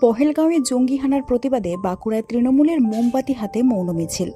পহেলগাঁওয়ে জঙ্গি হানার প্রতিবাদে বাঁকুড়ায় তৃণমূলের মোমবাতি হাতে মৌন মিছিল।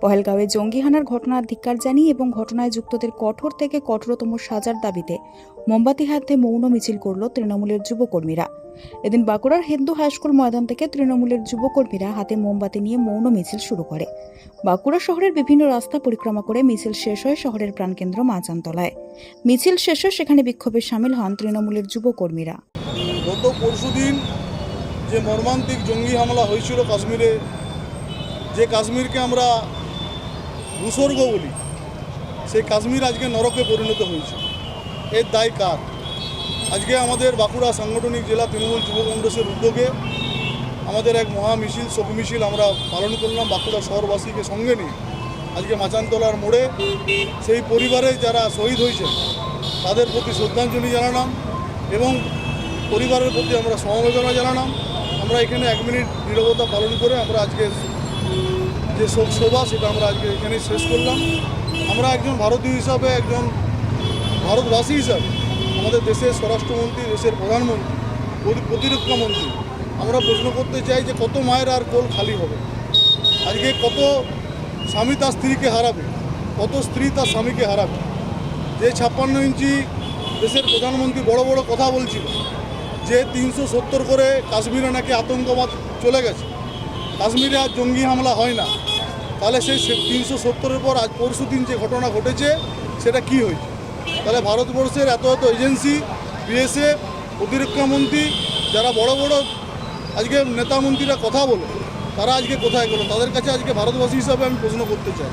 পহেলগাঁওয়ে জঙ্গি হানার ঘটনার ধিক্কার জানিয়ে এবং ঘটনায় যুক্তদের কঠোর থেকে কঠোরতম সাজার দাবিতে মোমবাতি হাতে মৌন মিছিল করল তৃণমূলের যুবকর্মীরা। এদিন বাঁকুড়ার হিন্দু হাইস্কুল ময়দান থেকে তৃণমূলের যুবকর্মীরা হাতে মোমবাতি নিয়ে মৌন মিছিল শুরু করে। বাঁকুড়া শহরের বিভিন্ন রাস্তা পরিক্রমা করে মিছিল শেষ হয় শহরের প্রাণকেন্দ্র মাচানতলায়। মিছিল শেষ শেষে সেখানে বিক্ষোভে সামিল হন তৃণমূলের যুবকর্মীরা। গত পরশুদিন যে মর্মান্তিক জঙ্গি হামলা হয়েছিল কাশ্মীরে, যে কাশ্মীরকে আমরা ভূস্বর্গ বলি, সেই কাশ্মীর আজকে নরকে পরিণত হয়েছে। এর দায় কার? আজকে আমাদের বাঁকুড়া সাংগঠনিক জেলা তৃণমূল যুব কংগ্রেসের উদ্যোগে আমাদের এক মহা মিছিল, শোক মিছিল আমরা পালন করলাম বাঁকুড়া শহরবাসীকে সঙ্গে নিয়ে। আজকে মাচানতলার মোড়ে সেই পরিবারে যারা শহীদ হয়েছেন, তাদের প্রতি শ্রদ্ধাঞ্জলি জানালাম এবং পরিবারের প্রতি আমরা সমবেদনা জানালাম। আমরা এখানে এক মিনিট নীরবতা পালন করে আমরা আজকে যে শোক সভা সেটা আমরা আজকে এখানে শেষ করলাম। আমরা একজন ভারতীয় হিসাবে, একজন ভারতবাসী হিসাবে, আমাদের দেশের স্বরাষ্ট্রমন্ত্রী, দেশের প্রধানমন্ত্রী প্রতিরক্ষা মন্ত্রী, আমরা প্রশ্ন করতে চাই যে কত মায়ের আর কোল খালি হবে? আজকে কত স্বামী তার স্ত্রীকে হারাবে? কত স্ত্রী তার স্বামীকে হারাবে? যে ছাপ্পান্ন ইঞ্চি দেশের প্রধানমন্ত্রী বড় বড় কথা বলছিল যে তিনশো সত্তর করে কাশ্মীরে নাকি আতঙ্কবাদ চলে গেছে। কাশ্মীরে আর জঙ্গি হামলা হয় না। তাহলে সেই তিনশো সত্তরের পর আজ পরশু দিন যে ঘটনা ঘটেছে, সেটা কি হয়েছে? তাহলে ভারতবর্ষের এত এত এজেন্সি, বিএসএফ, প্রতিরক্ষা মন্ত্রী, যারা বড় বড় আজকে নেতামন্ত্রীরা কথা বলে, তারা আজকে কোথায় গেলো? তাদের কাছে আজকে ভারতবাসী হিসাবে আমি প্রশ্ন করতে চাই।